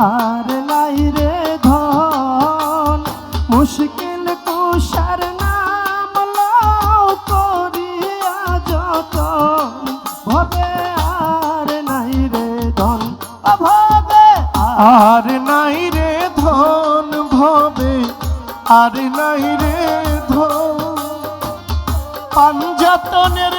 আর নাই রে ধন। মুশকিল কুষার নাম লও করিয়া যত ভবে আর নাই রে ধন। অভাবে আর নাই রে ধন, ভবে আর নাই রে ধন। পাঞ্জাতনের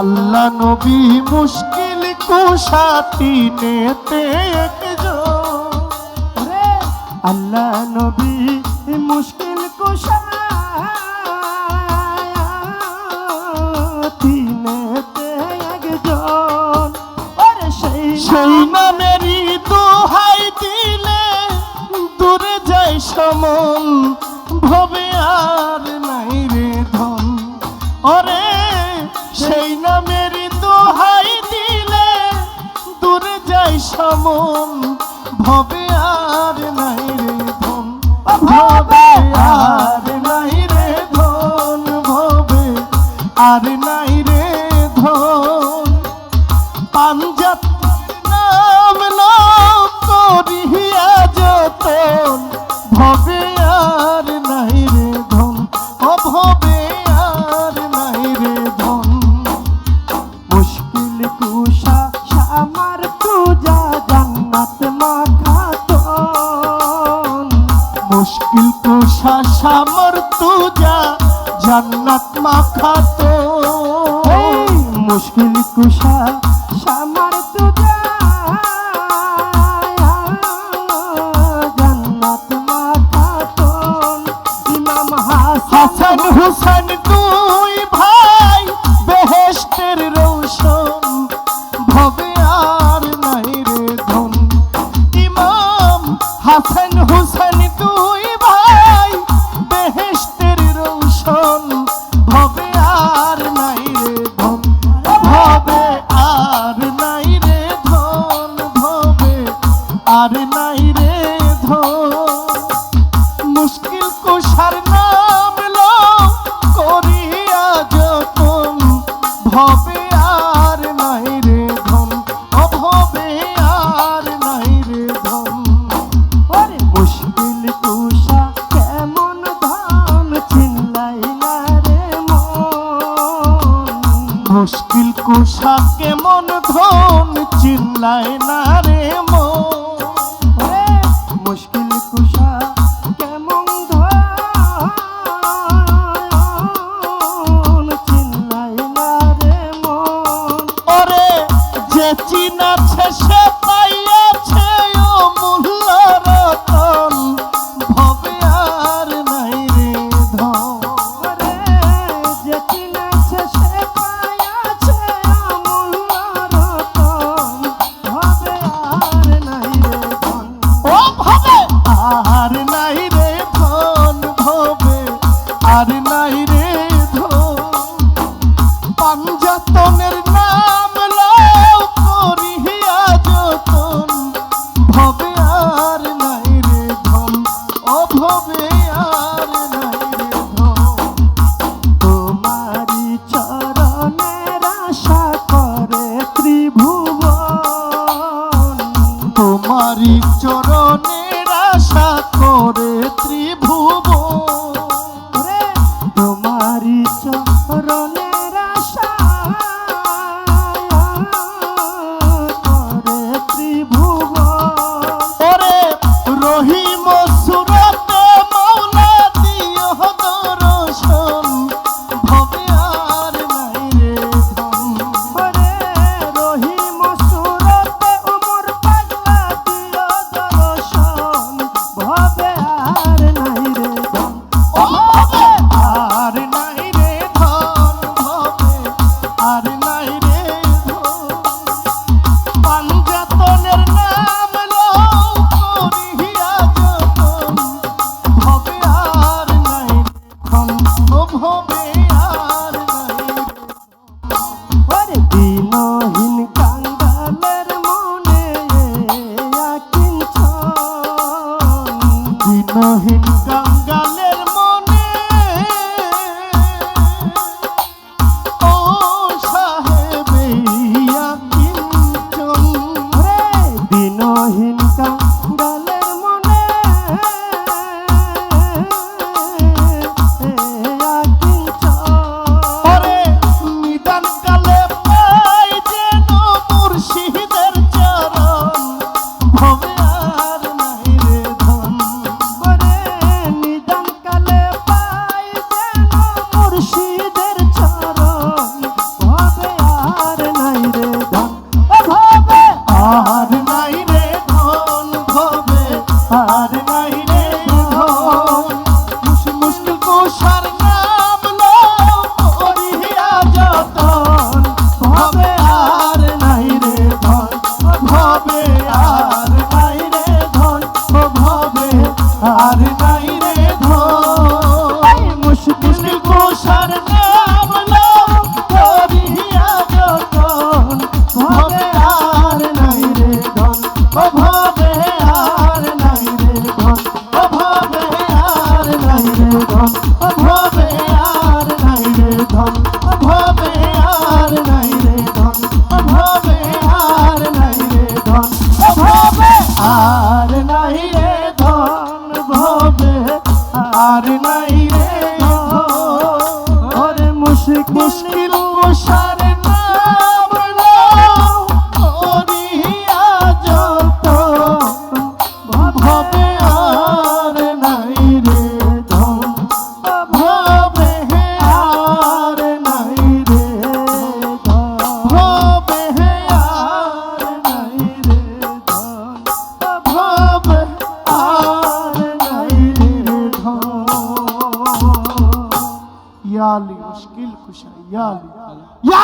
আল্লাহ নবী মুশকিল কুশাতি নেতে আল্লাহ নবী মুশকিল কুশাতি নেতে একজো আর সেই সেই নামেরই দোহাই দিলে দূরে যায় সমল, ভবে আর নাই রে ধন। ওরে সেই নামের দোহাই দিলে দূরে যাই সামন ভবে আর নাই। shall অভাবে আর নাই রে ধন, অভাবে আর নাই রে ধন। আরে মুশকিল তুষা কেমন ধান চিল্লাই না রে মুশকিল কুষা কেমন ধন চিল্লাই না রে মন। মনের আশা করে ত্রিভ 好